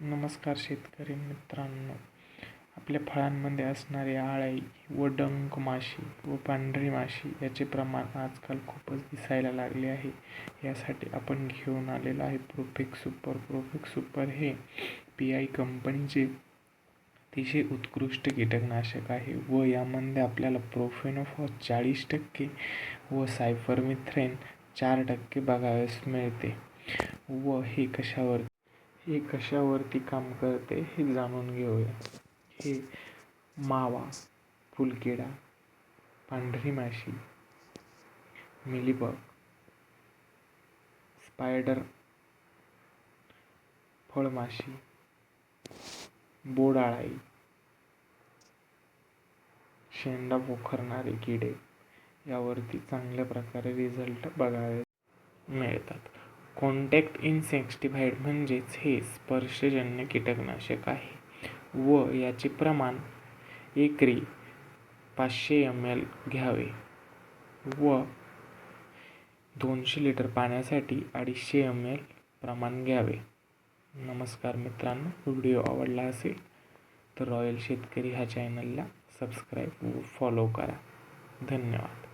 नमस्कार शेतकरी मित्रांनो. आपल्या फळांमध्ये असणारी आळाई व डंक माशी व पांढरी माशी याचे प्रमाण आजकाल खूपच दिसायला लागले आहे. यासाठी आपण घेऊन आलेलो आहे प्रोफेक सुपर प्रोफेक सुपर हे पी आय कंपनीचे अतिशय उत्कृष्ट कीटकनाशक आहे व यामध्ये आपल्याला प्रोफेनोफॉस चाळीस टक्के व सायफरमिथ्रेन चार टक्के बघावयास मिळते. व हे कशावर हे कशावरती काम करते हे जाणून घेऊया. हे मावा फुलकिडा पांढरी माशी मिलीबग स्पायडर फळमाशी बोडाळाई शेंडा पोखरणारे किडे यावरती चांगल्या प्रकारे रिझल्ट बघावे मिळतात. कॉन्टॅक्ट इन्सेक्टिव्हाइड म्हणजेच हे स्पर्शजन्य कीटकनाशक आहे. व याचे प्रमाण एकरी पाचशे एम एल घ्यावे व दोनशे लिटर पाण्यासाठी अडीचशे एम एल प्रमाण घ्यावे. नमस्कार मित्रांनो व्हिडिओ आवडला असेल तर रॉयल शेतकरी ह्या चॅनलला सबस्क्राईब व फॉलो करा. धन्यवाद.